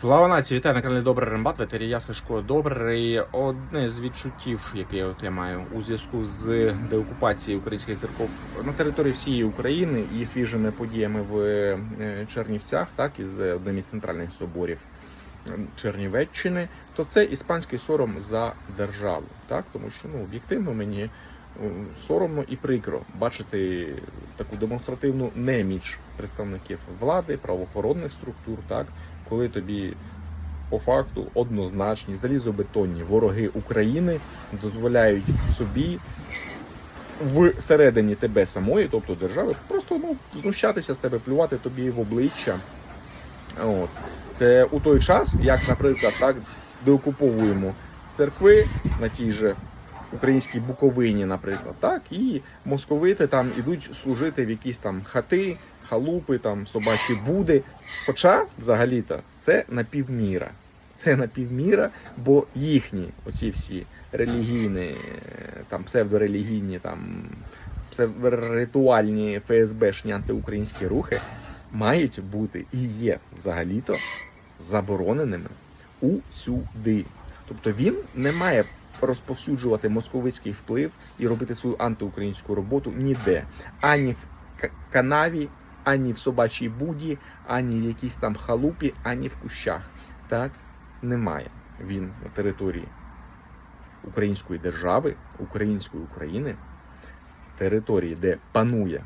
Слава нації, вітаю на каналі Добрий Рембат, ветері я Сашко Добрий. Одне з відчуттів, яке от я маю у зв'язку з деокупацією українських церков на території всієї України і свіжими подіями в е, Чернівцях, так із одним із центральних соборів Чернівеччини, то це іспанський сором за державу, так тому що ну об'єктивно мені соромно і прикро бачити таку демонстративну неміч представників влади, правоохоронних структур, так коли тобі по факту однозначні залізобетонні вороги України дозволяють собі всередині тебе самої, тобто держави, просто ну, знущатися з тебе, плювати тобі в обличчя. От. Це у той час, як, наприклад, так деокуповуємо церкви на тій же українській Буковині, наприклад, так, і московити там ідуть служити в якісь там хати, халупи, там собачі буди. Хоча, взагалі-то, це напівміра. Це напівміра, бо їхні оці всі релігійні, е, там псевдорелігійні, там псевдоритуальні ФСБшні антиукраїнські рухи мають бути і є взагалі-то забороненими усюди. Тобто він не має розповсюджувати московицький вплив і робити свою антиукраїнську роботу ніде. Ані в канаві, ані в собачій буді, ані в якійсь там халупі, ані в кущах. Так немає він на території української держави, української України, території, де панує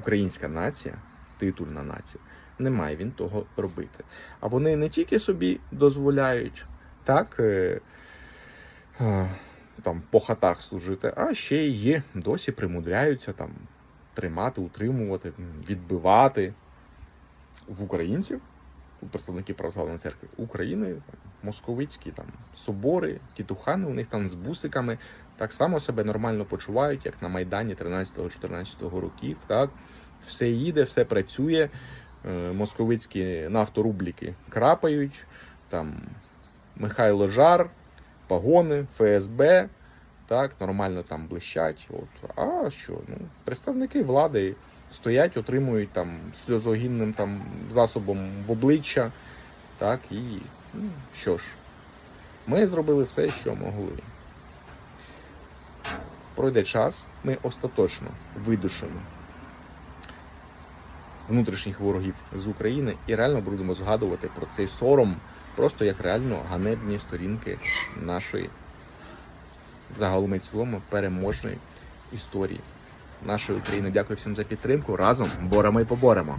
українська нація, титульна нація. Не має він того робити. А вони не тільки собі дозволяють так е, там по хатах служити, а ще й досі примудряються там тримати, утримувати, відбивати в українців, у представників православної церкви України, московицькі там собори, тітухани у них там з бусиками так само себе нормально почувають, як на Майдані 13-14 років. Так? Все їде, все працює. Е, Московицькі нафторубліки крапають, там Михайло Жар, погони, ФСБ, так, нормально там блищать. От. А що? Ну, представники влади стоять, отримують там сльозогінним там засобом в обличчя. Так, і ну, що ж, ми зробили все, що могли. Пройде час, ми остаточно видушимо внутрішніх ворогів з України і реально будемо згадувати про цей сором, просто як реально ганебні сторінки нашої загалом і цілому переможної історії нашої України. Дякую всім за підтримку. Разом боремо і поборемо.